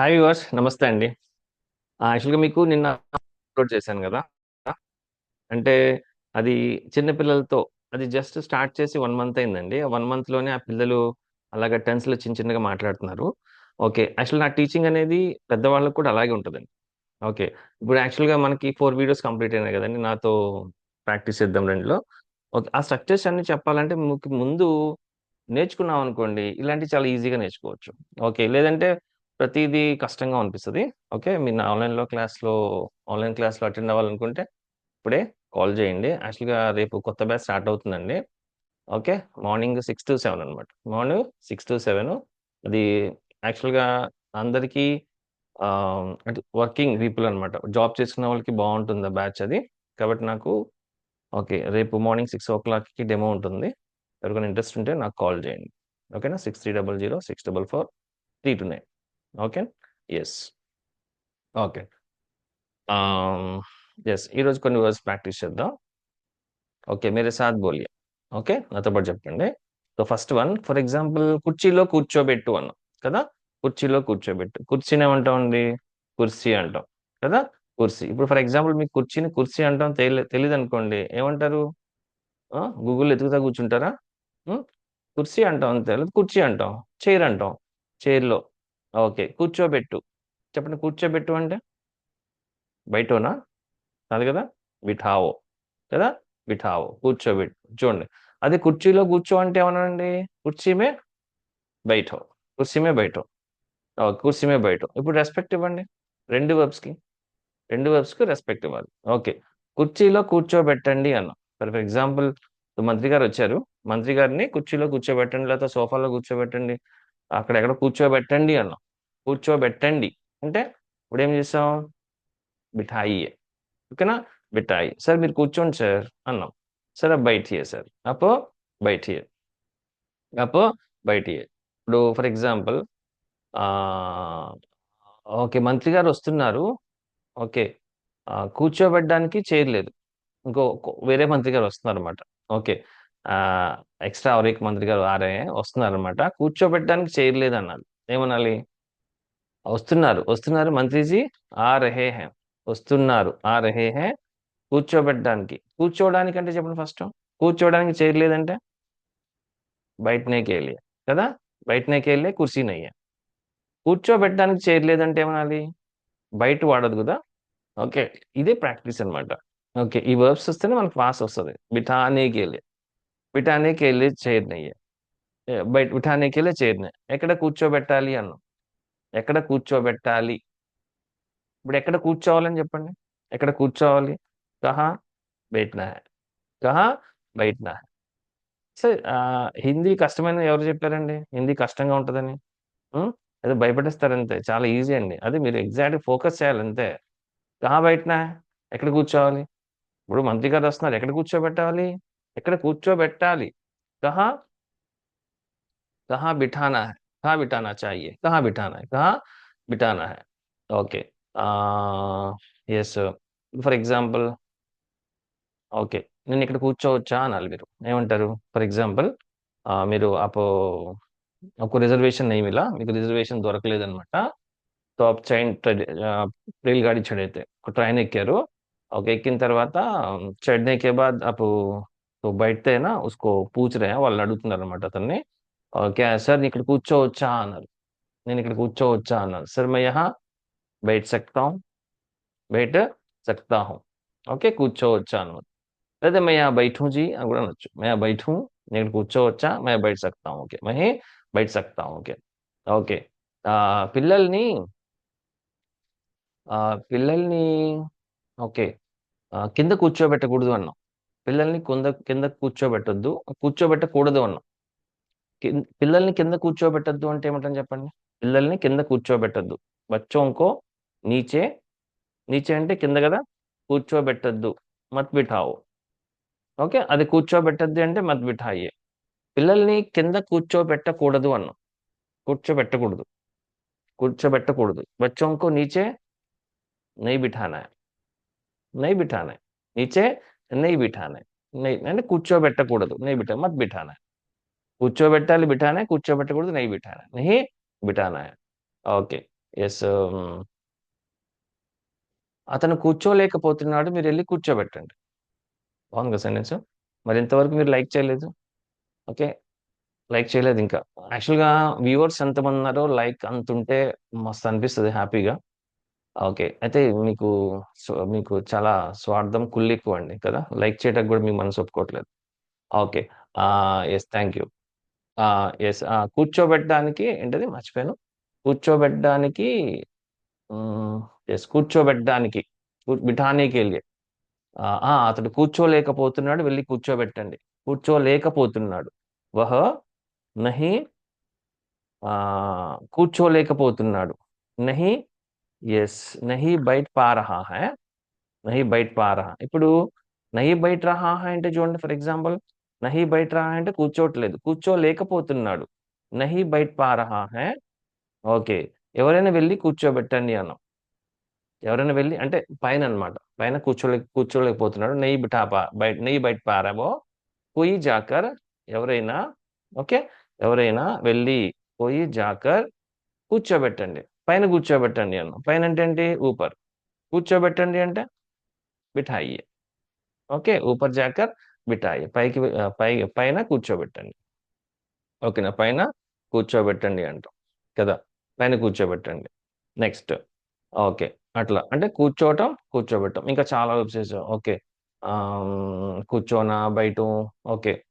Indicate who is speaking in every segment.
Speaker 1: Hi viewers నమస్తే అండి. యాక్చువల్గా మీకు నిన్న అప్లోడ్ చేశాను కదా? అంటే అది చిన్న పిల్లలతో అది జస్ట్ స్టార్ట్ చేసి వన్ మంత్ అయిందండి. వన్ మంత్లోనే ఆ పిల్లలు అలాగ టెన్స్లో చిన్న చిన్నగా మాట్లాడుతున్నారు. ఓకే యాక్చువల్ నా టీచింగ్ అనేది పెద్దవాళ్ళకు కూడా అలాగే ఉంటుందండి. ఓకే ఇప్పుడు యాక్చువల్గా మనకి ఫోర్ వీడియోస్ కంప్లీట్ అయినాయి కదండి నాతో ప్రాక్టీస్ చేద్దాం రెండులో. ఓకే ఆ స్ట్రక్చర్స్ అన్ని చెప్పాలంటే మీకు ముందు నేర్చుకున్నాం అనుకోండి ఇలాంటివి చాలా ఈజీగా నేర్చుకోవచ్చు. ఓకే లేదంటే ప్రతిదీ కష్టంగా అనిపిస్తుంది. ఓకే మీరు ఆన్లైన్లో క్లాస్లో ఆన్లైన్ క్లాస్లో అటెండ్ అవ్వాలనుకుంటే ఇప్పుడే కాల్ చేయండి. యాక్చువల్గా రేపు కొత్త బ్యాచ్ స్టార్ట్ అవుతుందండి. Okay morning six to seven అనమాట మార్నింగ్ సిక్స్ టు సెవెన్ అది యాక్చువల్గా అందరికీ అంటే వర్కింగ్ పీపుల్ అనమాట జాబ్ చేసుకున్న వాళ్ళకి బాగుంటుంది ఆ బ్యాచ్ అది. కాబట్టి నాకు ఓకే రేపు మార్నింగ్ సిక్స్ ఓ క్లాక్కి డెమో ఉంటుంది. ఎవరికైనా ఇంట్రెస్ట్ ఉంటే నాకు కాల్ చేయండి. ఓకేనా? Six three double zero six double four three two nine. Okay yes okay yes ఈరోజు కొన్ని వర్డ్స్ ప్రాక్టీస్ చేద్దాం. ఓకే మేరే సాత్ బోలియే ఓకే నాతో పాటు చెప్పండి. So first one for example కుర్చీలో కూర్చోబెట్టు అన్నాం కదా? కుర్చీలో కూర్చోబెట్టు. కుర్చీని ఏమంటామండి? కుర్చీ అంటాం కదా? కుర్చీ. ఇప్పుడు ఫర్ ఎగ్జాంపుల్ మీకు కుర్చీని కుర్చీ అంటాం తెలియ తెలియదు అనుకోండి ఏమంటారు గూగుల్ ఎతుకుతా కూర్చుంటారా? ఉం? కుర్చీ అంటాం అంతే కుర్చీ అంటాం చైర్ అంటాం చైర్లో. ఓకే. కూర్చోబెట్టు. చెప్పండి కూర్చోబెట్టు అంటే? బయటనా? కాదు కదా? విఠావో. కదా? బిఠావో కూర్చోబెట్టు. చూడండి. అదే కుర్చీలో కూర్చో అంటే ఏమన్నానండి కుర్చీమే బయట. కుర్చీమే బయట. కుర్చీమే బయట. ఇప్పుడు రెస్పెక్ట్ ఇవ్వండి. రెండు వెబ్స్కి రెండు వెబ్స్కి రెస్పెక్ట్ ఇవ్వాలి. ఓకే. కుర్చీలో కూర్చోబెట్టండి అన్నాం. ఫర్ ఎగ్జాంపుల్ మంత్రి గారు వచ్చారు మంత్రి గారిని కుర్చీలో కూర్చోబెట్టండి లేకపోతే సోఫాలో కూర్చోబెట్టండి. అక్కడ ఎక్కడ కూర్చోబెట్టండి అన్నాం. కూర్చోబెట్టండి. అంటే ఇప్పుడు ఏం చేసాం? బిఠాయి ఓకేనా? బిఠాయి సార్ మీరు కూర్చోండి సార్ అన్నాం. సరే బయట సార్. అప్పో బయట అప్పో బయట ఇప్పుడు ఫర్ ఎగ్జాంపుల్ ఓకే మంత్రి గారు వస్తున్నారు. ఓకే కూర్చోబెట్టడానికి చేయలేదు ఇంకో వేరే మంత్రి గారు వస్తున్నారు అనమాట ఓకే ఎక్స్ట్రా ఆరిక్ మంత్రి గారు ఆర్ఏ వస్తున్నారనమాట కూర్చోబెట్టడానికి చేయలేదు అన్నారు ఏమనాలి? వస్తున్నారు. వస్తున్నారు మంత్రిజీ. ఆ రహే హే. వస్తున్నారు. ఆ రహే హే. కూర్చోబెట్టడానికి. కూర్చోవడానికి అంటే చెప్పండి ఫస్ట్. కూర్చోవడానికి చేయలేదంటే బయటనే కేలి కదా? బయటనే కేళ్ళే కుర్సీ కూర్చోబెట్టడానికి చేయలేదంటే ఏమనాలి? బయట వాడదు కదా? ఓకే. ఇదే ప్రాక్టీస్ అనమాట ఓకే. ఈ వర్బ్స్ వస్తేనే మనకు పాస్ వస్తుంది. బిఠానే కేలే బిఠానే వెళ్ళి చైర్ బయట బిఠానే కేలియే ఎక్కడ కూర్చోబెట్టాలి అన్నాం ఎక్కడ కూర్చోబెట్టాలి ఇప్పుడు ఎక్కడ కూర్చోవాలని చెప్పండి ఎక్కడ కూర్చోవాలి కహా బయటనా కహా బయటనా సరే హిందీ కష్టమైన ఎవరు చెప్పారండి హిందీ కష్టంగా ఉంటుందని అది భయపెట్టేస్తారంతే అంతే చాలా ఈజీ అండి అది మీరు ఎగ్జాక్ట్ ఫోకస్ చేయాలి అంతే కహా బయటనా ఎక్కడ కూర్చోవాలి ఇప్పుడు మంత్రి గారు వస్తున్నారు ఎక్కడ కూర్చోబెట్టాలి ఇక్కడ కూర్చోబెట్టాలి? కహా కహా బిఠానా హై కహా బిఠానా చాయే కహా బిఠానా హై కహా బిఠానా high. Okay. Yes for example okay. నేను ఇక్కడ కూర్చోవచ్చా అనాలి మీరు? ఏమంటారు? ఫర్ ఎగ్జాంపుల్ మీరు అపో ఒక రిజర్వేషన్ నేమిలా మీకు రిజర్వేషన్ దొరకలేదనమాట టాప్ ట్రైన్ రేల్ గాడి చెడైతే ఒక ట్రైన్ ఎక్కారు. ఓకే ఎక్కిన తర్వాత చెడ్నెకే బాద్ అప్పుడు तो बैठते है ना, उसको पूछ रहे हैं, वाल अतने क्या सर इकोवचा अकोवचा अ सर, मैं यहाँ बैठ सकता हूँ, बैठ सकता हूँ। ओके कुर्चोवचा लेते मैं यहाँ बैठू जी। अच्छा मैं यहाँ बैठू कुर्चोवचा मैं बैठ सकता हूँ। ओके, मैं बैठ सकता हूँ। Okay okay. पिल पिल ओके। कूचोबेकूद अना పిల్లల్ని కొంద కింద కూర్చోబెట్టద్దు. కూర్చోబెట్టకూడదు అన్నాం. పిల్లల్ని కింద కూర్చోబెట్టద్దు అంటే ఏమిటని చెప్పండి? పిల్లల్ని కింద కూర్చోబెట్టద్దు. బచ్చోంకో నీచే. నీచే అంటే కింద కదా కూర్చోబెట్టద్దు. మత్ బిఠావు ఓకే? అది కూర్చోబెట్టద్దు అంటే మత్ బిఠాయే పిల్లల్ని కింద కూర్చోబెట్టకూడదు అన్నాం. కూర్చోబెట్టకూడదు. కూర్చోబెట్టకూడదు. బచ్చోంకో నీచే. నై బిఠానా నై బిఠానా నీచే. నెయ్యి బిఠానా హై. అంటే కూర్చోబెట్టకూడదు. నెయ్యి బిఠా మత్ బిఠానా కూర్చోబెట్టాలి బిఠానే కూర్చోబెట్టకూడదు నెయ్యి బిఠానా నహి బిఠానా ఓకే ఎస్ um, అతను కూర్చోలేకపోతున్నాడు మీరు వెళ్ళి కూర్చోబెట్టండి. బాగుంది కదా సెంటెన్స్ మరి ఇంతవరకు మీరు లైక్ చేయలేదు? ఓకే. లైక్ చేయలేదు ఇంకా. యాక్చువల్గా వ్యూవర్స్ ఎంతమంది ఉన్నారో లైక్ అంతుంటే మస్తు అనిపిస్తుంది హ్యాపీగా. ఓకే. అయితే మీకు సో- మీకు చాలా స్వార్థం కుళ్ళు ఎక్కువ అండి కదా? లైక్ చేయడానికి కూడా మీ మనసు ఒప్పుకోవట్లేదు. Okay. Yes thank you yes కూర్చోబెట్టడానికి ఏంటది? మర్చిపోయాను. కూర్చోబెట్టడానికి ఎస్ కూర్చోబెట్టడానికి బిఠానీకి వెళ్ళి. ఆ, ఆ, అతడు కూర్చోలేకపోతున్నాడు వెళ్ళి కూర్చోబెట్టండి. కూర్చోలేకపోతున్నాడు. వహ నహి ఆ, కూర్చోలేకపోతున్నాడు. నహి ఎస్ నహి బయట పారహా హై నహి బయట పారహా ఇప్పుడు నహి బయట రహా హై అంటే చూడండి ఫర్ ఎగ్జాంపుల్ నహి బయట రహా అంటే కూర్చోవట్లేదు కూర్చోలేకపోతున్నాడు నహి బయట పారహా హై ఓకే ఎవరైనా వెళ్ళి కూర్చోబెట్టండి అన్నాం ఎవరైనా వెళ్ళి అంటే పైన అన్నమాట పైన కూర్చోలే కూర్చోలేకపోతున్నాడు నెయ్యి బిఠా బయట నెయ్యి బయట పారాబో పోయి జాకర్ ఎవరైనా ఓకే ఎవరైనా వెళ్ళి పోయి జాకర్ కూర్చోబెట్టండి పైన కూర్చోబెట్టండి అన్న. పైన అంటే ఏంటి? ఊపర్. కూర్చోబెట్టండి అంటే బిఠాయి. ఓకే? ఊపర్ జాకర్ బిఠాయి. పైకి పై పైన కూర్చోబెట్టండి. ఓకేనా? పైన కూర్చోబెట్టండి అంటాం. కదా? పైన కూర్చోబెట్టండి. నెక్స్ట్. ఓకే. అట్లా. అంటే కూర్చోవటం కూర్చోబెట్టం. ఇంకా చాలా వెబ్సైట్స్ ఓకే. కూర్చోనా బయట? ఓకే.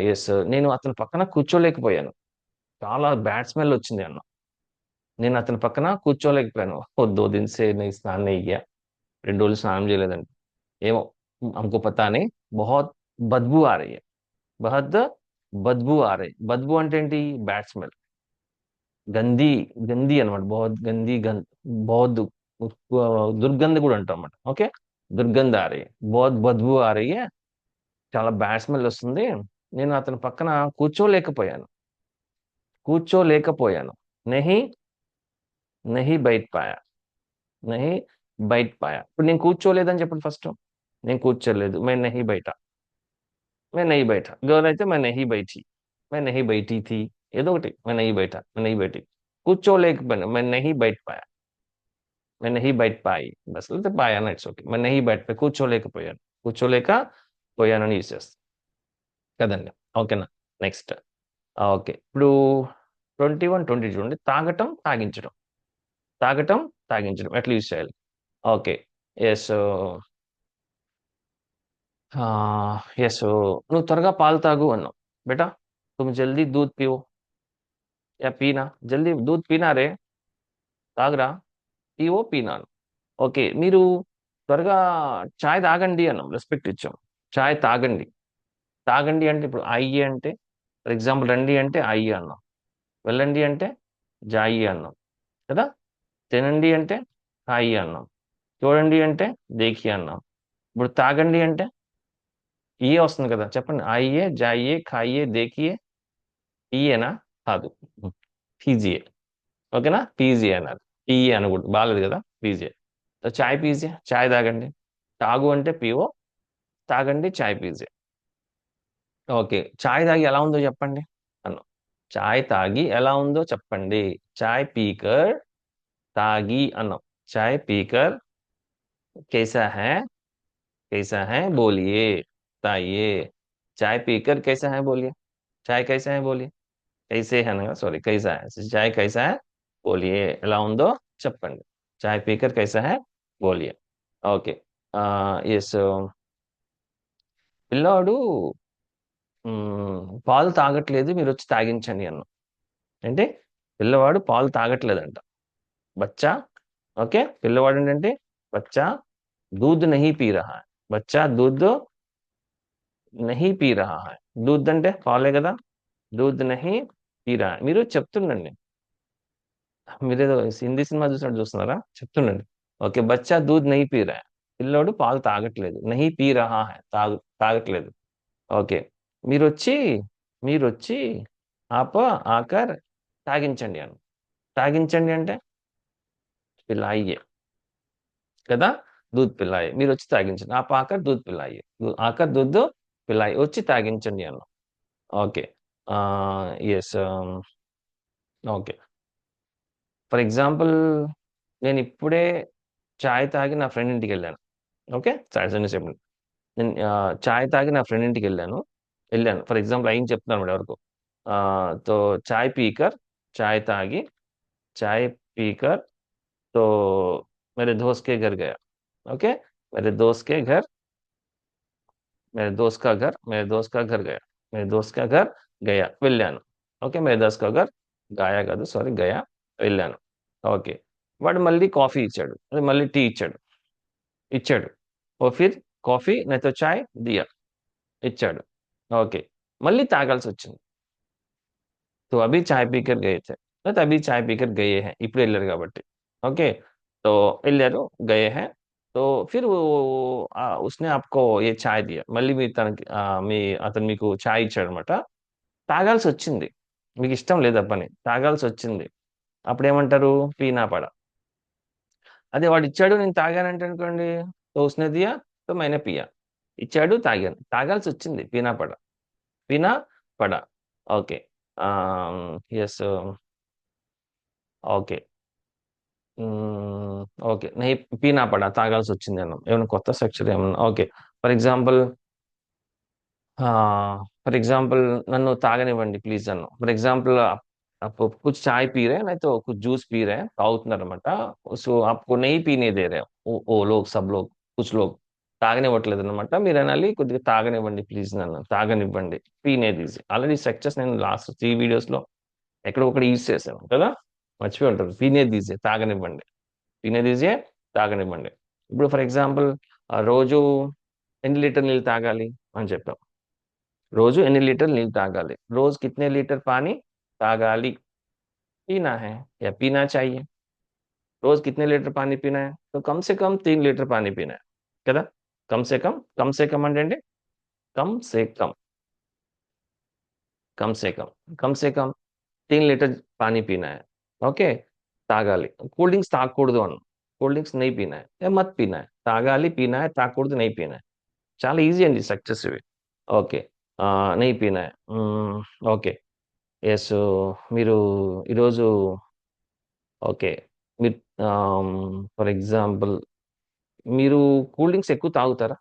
Speaker 1: ఎస్ నేను అతని పక్కన కూర్చోలేకపోయాను. చాలా బ్యాడ్ స్మెల్ వచ్చింది అన్న. నేను అతని పక్కన కూర్చోలేకపోయాను. వద్దు దినిసే నేను స్నానం అయ్యా రెండు రోజులు స్నానం చేయలేదండి ఏమో हमको పత అని बहुत బద్బు ఆరయ్య. रही బద్బు ఆరయ్య బద్బు అంటే ఏంటి? Bad smell. గందీ గందీ అనమాట. బహుత్ గందీ గం బహుత్ దుర్గంధ కూడా అంటాం అనమాట ఓకే? దుర్గంధ ఆరయ్య. రही బహుత్ ఆరయ్య. చాలా బ్యాడ్ స్మెల్ వస్తుంది. నేను అతని పక్కన కూర్చోలేకపోయాను. కూర్చోలేకపోయాను. నెహి నహి బయట పాయా నహి బయట పాయా ఇప్పుడు నేను కూర్చోలేదని చెప్పండి ఫస్ట్ నేను కూర్చోలేదు మే నహి బయట మే నహి బయట గర్ల్ అయితే మే నహి బయటి మే నహి బయటి థీ ఏదో ఒకటి మే నహి బయట మే నహి బయటి కూర్చోలేకపోయాను మే నహి బయట పాయా మే నహి బయట పాయి బస్ లేకపోతే పాయాను ఇట్స్ ఓకే మే నహి బయట పాయి కూర్చోలేకపోయాను కూర్చోలేక పోయానని యూస్ చేస్తాను కదండి ఓకేనా నెక్స్ట్ ఓకే ఇప్పుడు ట్వంటీ వన్ ట్వంటీ చూడండి తాగటం తాగించడం తాగటం తాగించడం. ఎట్లా యూజ్ చేయాలి? ఓకే. ఎస్ ఎస్ నువ్వు త్వరగా పాలు తాగు అన్నావు. బేటా తుమ్ జల్దీ దూద్ పివో. యా పీనా? జల్దీ దూద్ పీనా రే తాగరా. పీవో పీనా ఓకే మీరు త్వరగా చాయ్ తాగండి అన్నాం. రెస్పెక్ట్ ఇచ్చాం. చాయ్ తాగండి. తాగండి అంటే ఇప్పుడు అయ్యి అంటే ఫర్ ఎగ్జాంపుల్ రండి అంటే అయ్యి అన్నాం. వెళ్ళండి అంటే జాయి అన్నాం. కదా? తినండి అంటే హాయి అన్నాం. చూడండి అంటే దేఖి అన్నాం. ఇప్పుడు తాగండి అంటే ఇయే వస్తుంది కదా చెప్పండి. ఆయియే జాయియే ఖాయియే దేకియే ఈయేనా కాదు. పీజియే ఓకేనా? పీజియే అన్నారు. పీఏ అనకూడదు. బాగాలేదు కదా? పీజియే చాయ్ పీజియే చాయ్ తాగండి. తాగు అంటే పివో తాగండి చాయ్ పీజియే ఓకే. చాయ్ తాగి ఎలా ఉందో చెప్పండి. అన్నాం. చాయ్ తాగి ఎలా ఉందో చెప్పండి. చాయ్ పీకర్ తాగి అన్నాం చాయ్ పీకర్ कैसा है कैसा है बोलिए बताइए चाय पीकर कैसा है बोलिए चाय कैसा है बोलिए कैसे है ना సారీ कैसा है चाय कैसा है बोलिए ఎలా ఉందో చెప్పండి చాయ్ పీకర్ कैसा है बोलिए ఓకే ఎస్ పిల్లాడు మ్, పాలు తాగట్లేదు మీరు వచ్చి తాగించండి అన్న అంటే పిల్లవాడు పాలు తాగట్లేదంట బచ్చా ఓకే పిల్లవాడు ఏంటంటే బచ్చా दूध नहीं पी रहा है बच्चा दूध नहीं పీ రహా है दूध అంటే పాలే కదా दूध नहीं పీ రహా है. మీరు చెప్తుండండి మీరేదో హిందీ సినిమా చూసినట్టు చూస్తున్నారా చెప్తుండండి ఓకే బచ్చా దూద్ నహీ పీ రహా है. పిల్లోడు పాలు తాగట్లేదు నహీ పీ రహా है తాగు తాగట్లేదు ఓకే మీరు వచ్చి మీరు వచ్చి ఆప ఆకర్ తాగించండి అని తాగించండి అంటే పిల్లాయి కదా దూద్ పిల్లాయి మీరు వచ్చి తాగించండి ఆ ఆకర్ దూద్ పిల్లాయి దు- ఆకర్ దూద్ పిల్లాయి వచ్చి తాగించండి అన్న okay yes okay for example నేను ఇప్పుడే చాయ్ తాగి నా ఫ్రెండ్ ఇంటికి వెళ్ళాను ఓకే సారీ చెప్పండి నేను ఆ, చాయ్ తాగి నా ఫ్రెండ్ ఇంటికి వెళ్ళాను వెళ్ళాను ఫర్ ఎగ్జాంపుల్ అయిన చెప్తున్నాను మేడం ఎవరికో ఆ, తో చాయ్ పీకర్ చాయ్ తాగి चाय पीकर तो मेरे दोस्त के घर गया ओके मेरे दोस्त के घर मेरे दोस्त का घर मेरे दोस्त का घर गया मेरे दोस्त का घर गया వెళ్ళాను ఓకే मेरे दोस्त का घर గాయా కాదు సారీ గయా వెళ్ళాను ఓకే వాడు మళ్ళీ కాఫీ ఇచ్చాడు అది మళ్ళీ టీ ఇచ్చాడు ఇచ్చాడు ఓ ఫిర్ కాఫీ నైతో చాయ్ దియా ఇచ్చాడు ఓకే మళ్ళీ తాగాల్సి వచ్చింది तो अभी चाय पीकर गए थे तो अभी चाय पीकर गए हैं ఇప్పుడు వెళ్ళారు కాబట్టి ఓకే तो వెళ్ళారు गए हैं तो फिर वो ఆ, उसने आपको ये चाय दिया మళ్ళీ మీ తనకి ఆ, మీ అతను మీకు చాయ్ ఇచ్చాడు అనమాట తాగాల్సి వచ్చింది మీకు ఇష్టం లేదా పని తాగాల్సి వచ్చింది అప్పుడు ఏమంటారు పీనా పడ అదే వాడు ఇచ్చాడు నేను తాగానంటే అనుకోండి తో ఉస్నే దియా తో మైనే పియా ఇచ్చాడు తాగాను తాగాల్సి వచ్చింది పీనా పడ పీనా పడ ఓకే ఎస్ ఓకే ఓకే నెయ్యి పీనా పడ తాగాల్సి వచ్చింది అన్నాం ఏమైనా కొత్త స్ట్రక్చర్ ఏమన్నా okay for example for example నన్ను తాగనివ్వండి ప్లీజ్ అన్ను ఫర్ ఎగ్జాంపుల్ आपको कुछ चाय पी रहे हैं नहीं तो कुछ जूस पी रहे हैं తాగుతున్నారు అనమాట సో आपको नहीं पीने दे रहे ओ, ओ लोग सब लोग कुछ लोग తాగనివ్వట్లేదు అనమాట మీరు అనాలి కొద్దిగా తాగనివ్వండి ప్లీజ్ నన్ను తాగనివ్వండి పీనేది ఈజీ ఆల్రెడీ స్ట్రక్చర్స్ నేను లాస్ట్ త్రీ వీడియోస్ లో ఎక్కడ ఒకటి యూజ్ చేశాను కదా మర్చిపోయి ఉంటారు పీనేది ఈజీ తాగనివ్వండి పీనేది ఈజీ తాగనివ్వండి ఇప్పుడు ఫర్ ఎగ్జాంపుల్ రోజు ఎన్ని లీటర్ నీళ్ళు తాగాలి అని చెప్పాం రోజు ఎన్ని లీటర్ నీళ్ళు తాగాలి రోజు కితనే లీటర్ పానీ తాగాలి पीना है या पीना चाहिए रोज कितने लीटर पानी पीना है तो कम से कम तीन लीटर पानी पीना है కదా come say come come say come అంటే ఏంటి come say come come say come come say come తీన్ లీటర్ పానీ పీనా है ఓకే తాగాలి కూల్ డ్రింక్స్ తాగకూడదు అన్న కూల్ డ్రింక్స్ నెయ్యి పీనా है ఏ మత్ పీనా है తాగాలి పీనా है తాగకూడదు నెయ్యి పీనా है చాలా ఈజీ అండి స్ట్రక్చర్స్ ఇవి ఓకే నెయ్యి పీనా है ఓకే ఎస్ మీరు ఈరోజు ఓకే మీరు ఫర్ ఎగ్జాంపుల్ మీరు కూల్ డ్రింక్స్ ఎక్కువ తాగుతారా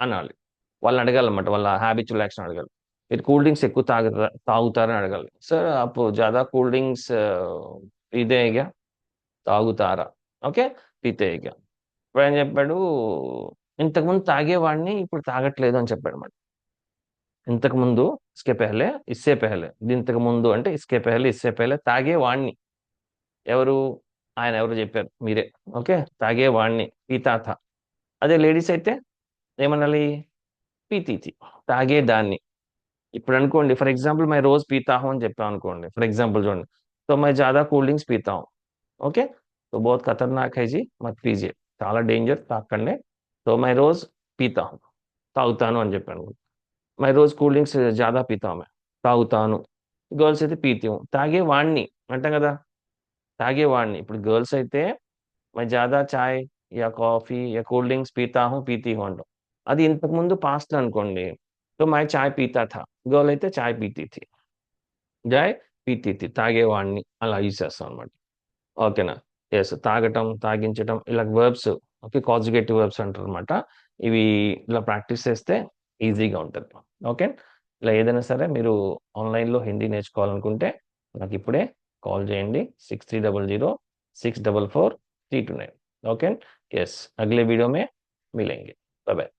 Speaker 1: అనాలి వాళ్ళని అడగాలన్నమాట వాళ్ళ హ్యాబిచువల్ యాక్షన్ అడగాలి మీరు కూల్ డ్రింక్స్ ఎక్కువ తాగుతారా తాగుతారని అడగాలి సార్ అప్పు జాదా కూల్ డ్రింక్స్ పీతే తాగుతారా? ఓకే? పీతే ఇప్పుడు ఆయన చెప్పాడు? ఇంతకుముందు తాగేవాడిని ఇప్పుడు తాగట్లేదు అని చెప్పాడు మరి ఇంతకు ముందు ఇస్కే పెహలే ఇస్సే పెహలే. ఇంతకు ముందు అంటే ఇస్కే పెహలే ఇస్సే పెహలే తాగేవాడిని. ఎవరు? ఆయన ఎవరు చెప్పారు? మీరే. ఓకే? తాగేవాడిని. పీతాథ అదే లేడీస్ అయితే ఏమనాలి? పీతీతి తాగేదాన్ని. ఇప్పుడు అనుకోండి ఫర్ ఎగ్జాంపుల్ మై రోజు పీతాహం అని చెప్పాం అనుకోండి. ఫర్ ఎగ్జాంపుల్ చూడండి. तो मैं ज़्यादा कोल्ड ड्रिंक्स पीता हूँ। ओके तो बहुत खतरनाक है जी, मत पीजिए। चाल डेंजर ताक तो मैं रोज पीता हूँ। तागता मैं रोज कूल ड्रिंक्स ज़्यादा पीता हूँ मैं। तागता गर्ल्स अच्छे पीती हूँ। तागे वाणि अटं कदा? तागे वाणि इप्ड गर्ल्स अच्छे मैं ज़्यादा चाय या काफ़ी या कूल ड्रिंक्स पीता हूँ, पीती हूँ अभी इंतक मुझे पास्ट अ तो मैं चाय पीता था। गर्ल अच्छे तो चाय पीती थी। जाए? పీతి थी తాగేవాడిని అలా యూజ్ చేస్తాం అనమాట ఓకేనా ఎస్ తాగటం తాగించటం ఇలా వర్బ్స్ ఓకే కాజిగేటివ్ వర్బ్స్ అంటారు అనమాట ఇవి ఇలా ప్రాక్టీస్ చేస్తే ఈజీగా ఉంటుంది ఓకే ఇలా ఏదైనా సరే మీరు ఆన్లైన్లో హిందీ నేర్చుకోవాలనుకుంటే నాకు ఇప్పుడే కాల్ చేయండి six three double zero six double four three two nine okay yes अगले वीडियो में मिलेंगे बाय बाय